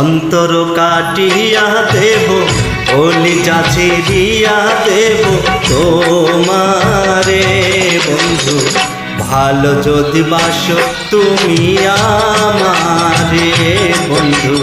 অন্তর কাটিয়া দেব, অলি যাচ্ছে দিয়া দেব, তোমারে বন্ধু, ভালো যদি বাসো তুমি আমারে বন্ধু,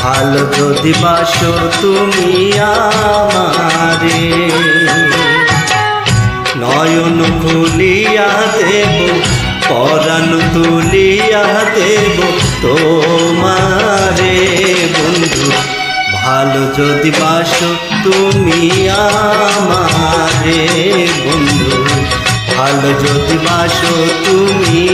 ভালো যদি বাসো তুমি আমারে। নয়ন খুলিয়া দেব পরাণ তুলিয়া দেব তোমারে বন্ধু। ভালো যদি বাসো তুমি আমারে বন্ধু। ভালো যদি বাসো তুমি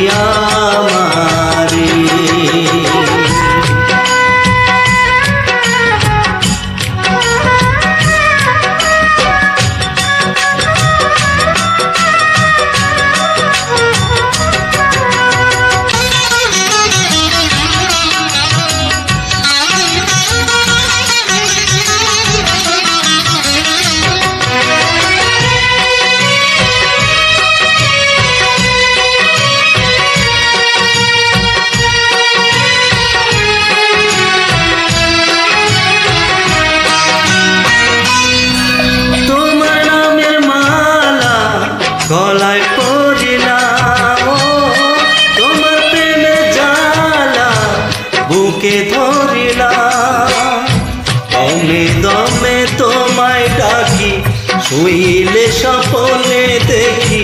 তোমায় ডাকি, শুইলে সপনে দেখি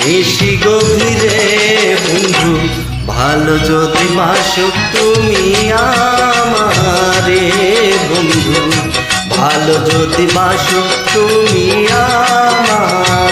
নিশি গভীরে বন্ধু, ভালো যদি বাসো তুমি আমারে বন্ধু, ভালো যদি বাসো তুমি আমারে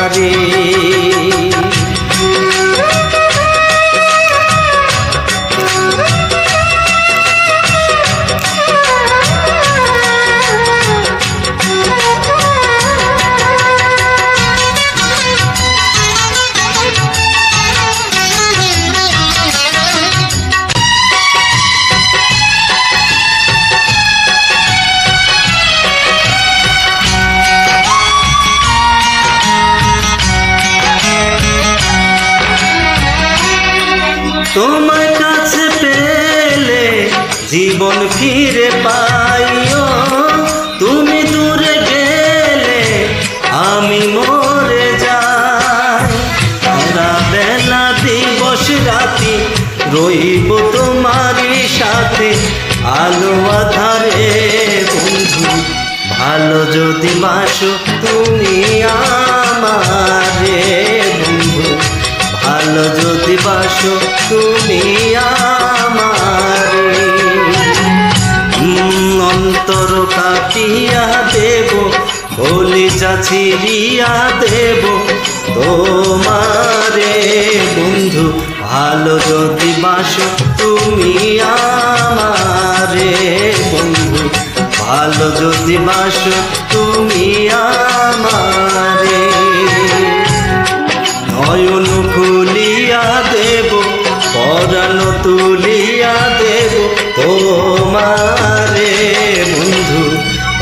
তোমার কাছে পেলে জীবন ফিরে পাইও। তুমি দূরে গেলে আমি মরে যাই। সারা বেলা দিবস রাতি রইব তোমারই সাথে। আলো আধারে বন্ধু, ভালো যদি বাসো তুমি আমারে ভালো যদি বাসো তুমি আমারে। অন্তর কাটিয়া দেব যাচ্ছি রিয়া দেব তোমারে। বন্ধু, ভালো যদি বাসো তুমি আমারে। বন্ধু, ভালো যদি বাসো তুমি আমারে